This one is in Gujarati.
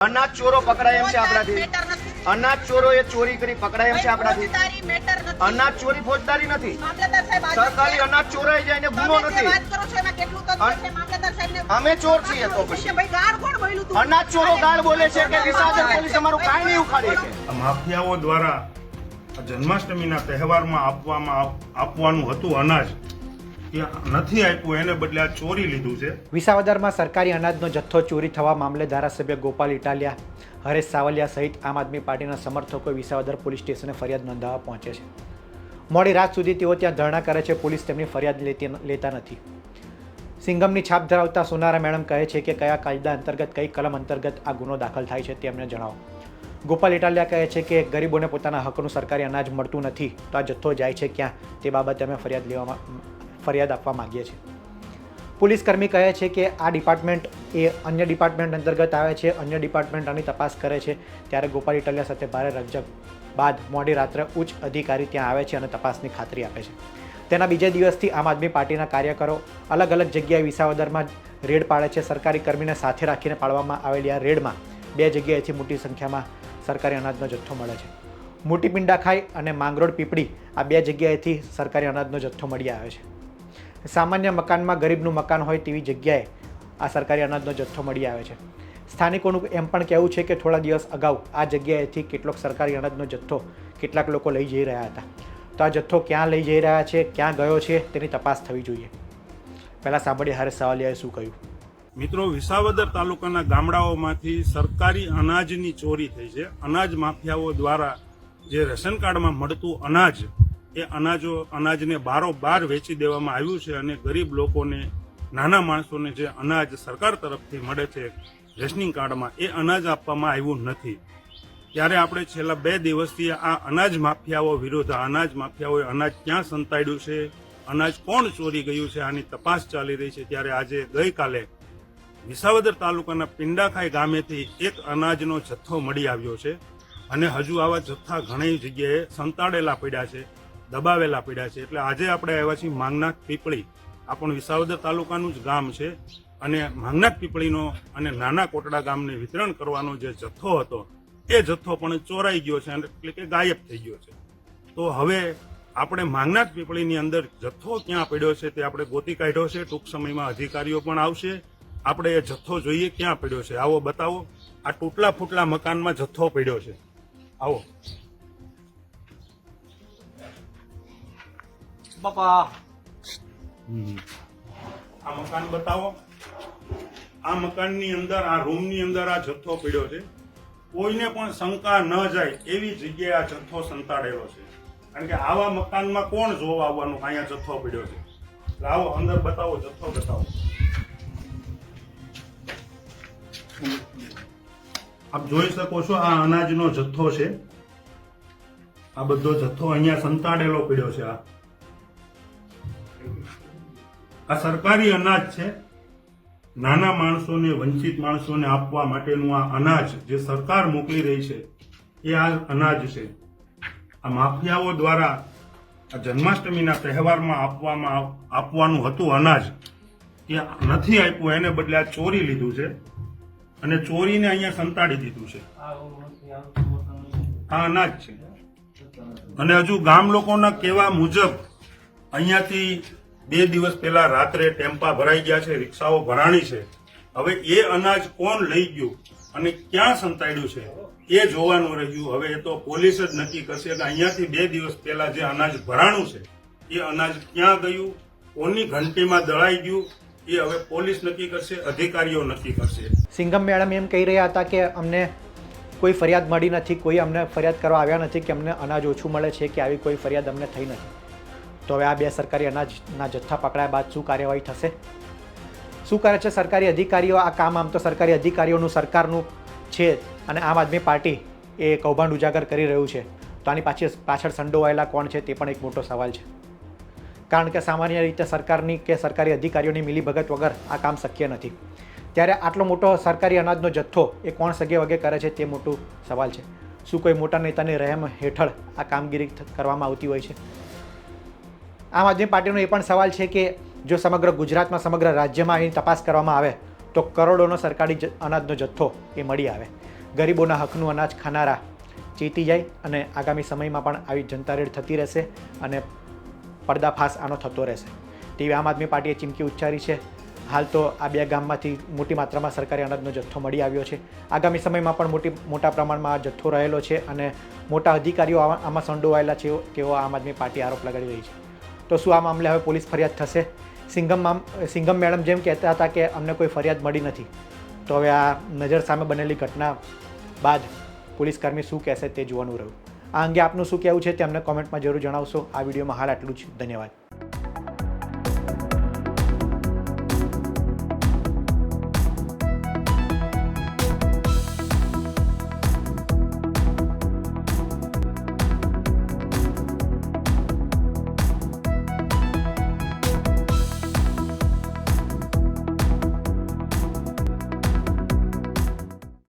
અનાજ ચોરો પકડાય એમ છે આપણાથી. અનાજ ચોરો એ ચોરી કરી પકડાય એમ છે આપણાથી. અનાજ ચોરી ફોજદારી નથી. સરકારી અનાજ ચોરાઈ જાય ને ગુનો નથી. વાત કરો છો એમાં કેટલું તથ્ય અન- છે મામલતદાર સાહેબને અમે ચોર છીએ તો પૂછે, પછી ભાઈ ગાળ કોણ બોલ્યું તું? અનાજ ચોરો ગાળ બોલે છે કે વિસાજન પોલીસ અમારું કાંઈ નહીં ઉખાડી શકે માફિયાઓ દ્વારા આ જન્માષ્ટમીના તહેવારમાં આપવામાં આપવાનું હતું અનાજ. નથી આપ્યું, એને બદલે ચોરી લીધું છે. વિસાવદરમાં સરકારી અનાજનો જથ્થો ચોરી થવા મામલે ધારાસભ્ય ગોપાલ ઇટાલિયા, હરેશ સાવલિયા સહિત આમ આદમી પાર્ટીના સમર્થકો વિસાવદર પોલીસ સ્ટેશને ફરિયાદ નોંધાવવા પહોંચે છે. મોડી રાત સુધી તેઓ ત્યાં ધરણા કરે છે, પોલીસ તેમની ફરિયાદ લેતી લેતા નથી. સિંગમની છાપ ધરાવતા સોનારા મેડમ કહે છે કે કયા કાયદા અંતર્ગત, કઈ કલમ અંતર્ગત આ ગુનો દાખલ થાય છે તે અમને જણાવો. ગોપાલ ઇટાલિયા કહે છે કે ગરીબોને પોતાના હકનું સરકારી અનાજ મળતું નથી, તો આ જથ્થો જાય છે ક્યાં? તે બાબતે અમે ફરિયાદ લેવામાં ફરિયાદ આપવા માગીએ છીએ. પોલીસ કર્મી કહે છે કે આ ડિપાર્ટમેન્ટ એ અન્ય ડિપાર્ટમેન્ટ અંતર્ગત આવે છે, અન્ય ડિપાર્ટમેન્ટ આની તપાસ કરે છે. ત્યારે ગોપાલ ઇટલિયા સાથે ભારે રકજક બાદ મોડી રાત્રે ઉચ્ચ અધિકારી ત્યાં આવે છે અને તપાસની ખાતરી આપે છે. તેના બીજા દિવસથી આમ આદમી પાર્ટીના કાર્યકરો અલગ અલગ જગ્યાએ વિસાવદરમાં રેડ પાડે છે. સરકારી કર્મીને સાથે રાખીને પાડવામાં આવેલી આ રેડમાં બે જગ્યાએથી મોટી સંખ્યામાં સરકારી અનાજનો જથ્થો મળે છે. મોટી પિંડાખાઈ અને માંગરોળ પીપળી આ બે જગ્યાએથી સરકારી અનાજનો જથ્થો મળી આવે છે. સામાન્ય મકાનમાં ગરીબનું મકાન હોય તેવી જગ્યાએ આ સરકારી અનાજનો જથ્થો મળી આવે છે. સ્થાનિકોનું એમ પણ કહેવું છે કે થોડા દિવસ અગાઉ આ જગ્યાએથી કેટલોક સરકારી અનાજનો જથ્થો કેટલાક લોકો લઈ જઈ રહ્યા હતા. તો આ જથ્થો ક્યાં લઈ જઈ રહ્યા છે, ક્યાં ગયો છે, તેની તપાસ થવી જોઈએ. પહેલાં સાંભળીએ હરેશ સાવલિયાએ શું કહ્યું. મિત્રો, વિસાવદર તાલુકાના ગામડાઓમાંથી સરકારી અનાજની ચોરી થઈ છે. અનાજ માફિયાઓ દ્વારા જે રેશન કાર્ડમાં મળતું અનાજ એ અનાજો, અનાજને બારોબાર વેચી દેવામાં આવ્યું છે અને ગરીબ લોકોને, નાના માણસોને જે અનાજ સરકાર તરફથી મળે છે, રેશનિંગ કાર્ડમાં, એ અનાજ આપવામાં આવ્યું નથી. ત્યારે આપણે છેલ્લા બે દિવસથી આ અનાજ માફિયાઓ વિરુદ્ધ અનાજ માફિયાઓએ અનાજ ક્યાં સંતાડ્યું છે, અનાજ કોણ ચોરી ગયું છે, આની તપાસ ચાલી રહી છે. ત્યારે આજે ગઈકાલે વિસાવદર તાલુકાના પિંડાખાઈ ગામેથી એક અનાજનો જથ્થો મળી આવ્યો છે અને હજુ આવા જથ્થા ઘણી જગ્યાએ સંતાડેલા પડ્યા છે. દબાવેલા પડ્યા છે. એટલે આજે આપણે આવ્યા છીએ માંગનાથ પીપળી. આ પણ વિસાવદર તાલુકાનું જ ગામ છે અને માંગનાથ પીપળીનો અને નાના કોટડા ગામને વિતરણ કરવાનો જે જથ્થો હતો, એ જથ્થો પણ ચોરાઈ ગયો છે એટલે કે ગાયબ થઈ ગયો છે. તો હવે આપણે માંગનાથ પીપળીની અંદર જથ્થો ક્યાં પડ્યો છે તે આપણે ગોતી કાઢ્યો છે. ટૂંક સમયમાં અધિકારીઓ પણ આવશે. આપણે એ જથ્થો જોઈએ ક્યાં પડ્યો છે. આવો બતાવો. આ તૂટલા ફૂટલા મકાનમાં જથ્થો પડ્યો છે. આવો. બાપા. આ મકાન બતાવો. આ મકાનની અંદર, આ રૂમની અંદર આ જથ્થો પડ્યો છે. કોઈને પણ શંકા ન જાય એવી જગ્યાએ આ જથ્થો સંતાડેલો છે. કારણ કે આવા મકાનમાં કોણ જોવા આવવાનું? અહીંયા જથ્થો પડ્યો છે. લાવો, અંદર બતાવો, જથ્થો બતાવો. આપ જોઈ શકો છો આ અનાજનો જથ્થો છે. આ બધો જથ્થો અહીંયા સંતાડેલો પીડ્યો છે આ. આ સરકારી અનાજ છે. નાના માણસોને, વંચિત માણસોને આપવા માટેનું આ અનાજ જે સરકાર મોકલી રહી છે, એ આ અનાજ છે. આ માફિયાઓ દ્વારા આ જન્માષ્ટમીના તહેવારમાં આપવામાં આપવાનું હતું અનાજ. એ નથી આપ્યું, એને બદલે આ ચોરી લીધું છે. અને ચોરીને અહીંયા સંતાડી દીધું છે. આ અનાજ છે. અને હજુ ગામ લોકોના કહેવા મુજબ અહીંયાથી બે દિવસ પહેલા રાત્રે ટેમ્પા ભરાઈ ગયા છે, રિક્ષાઓ ભરાણી છે. હવે એ અનાજ કોણ લઈ ગયું અને ક્યાં સંતાડ્યું છે, એ જોવાનું રહ્યું. હવે એ તો પોલીસ જ નક્કી કરશે કે અહીંયાથી બે દિવસ પહેલા જે અનાજ ભરાણું છે, એ અનાજ ક્યાં ગયું, કોની ઘંટીમાં દળાઈ ગયું, એ હવે પોલીસ નક્કી કરશે, અધિકારીઓ નક્કી કરશે. સિંઘમ મેડમ એમ કહી રહ્યા હતા કે અમને કોઈ ફરિયાદ મળી નથી, કોઈ અમને ફરિયાદ કરવા આવ્યા નથી કે અમને અનાજ ઓછું મળે છે કે આવી કોઈ ફરિયાદ અમને થઈ નથી. તો હવે આ બે સરકારી અનાજના જથ્થા પકડાયા બાદ શું કાર્યવાહી થશે? શું કરે છે સરકારી અધિકારીઓ? આ કામ આમ તો સરકારી અધિકારીઓનું સરકારનું છે અને આમ આદમી પાર્ટી એ કૌભાંડ ઉજાગર કરી રહ્યું છે. તો આની પાછી પાછળ સંડોવાયેલા કોણ છે તે પણ એક મોટો સવાલ છે. કારણ કે સામાન્ય રીતે સરકારની કે સરકારી અધિકારીઓની મિલીભગત વગર આ કામ શક્ય નથી. ત્યારે આટલો મોટો સરકારી અનાજનો જથ્થો એ કોણ સગે વગે કરે છે તે મોટું સવાલ છે. શું કોઈ મોટા નેતાની રહેમ હેઠળ આ કામગીરી કરવામાં આવતી હોય છે? આમ આદમી પાર્ટીનો એ પણ સવાલ છે કે જો સમગ્ર ગુજરાતમાં, સમગ્ર રાજ્યમાં એની તપાસ કરવામાં આવે, તો કરોડોનો સરકારી અનાજનો જથ્થો એ મળી આવે. ગરીબોના હકનું અનાજ ખાનારા ચેતી જાય અને આગામી સમયમાં પણ આવી જનતા રેડ થતી રહેશે અને પડદાફાશ આનો થતો રહેશે. તેવી આમ આદમી પાર્ટીએ ચીમકી ઉચ્ચારી છે, હાલ તો આ બે ગામમાંથી મોટી માત્રામાં સરકારી અનાજનો જથ્થો મળી આવ્યો છે. આગામી સમયમાં પણ મોટી, મોટા પ્રમાણમાં આ જથ્થો રહેલો છે અને મોટા અધિકારીઓ આમાં સંડોવાયેલા છે તેવો આમ આદમી પાર્ટી આરોપ લગાડી રહી છે. તો શું આ મામલે હવે પોલીસ ફરિયાદ થશે. સિંગમ મામ સિંગમ મેડમ જેમ કહેતા હતા કે અમને કોઈ ફરિયાદ મળી નથી. તો હવે આ નજર સામે બનેલી ઘટના બાદ પોલીસકર્મી શું કહેશે તે જોવાનું રહ્યું. આ અંગે આપનું શું કહેવું છે તે અમને કોમેન્ટમાં જરૂર જણાવશો. આ વિડીયોમાં હાલ આટલું જ. ધન્યવાદ.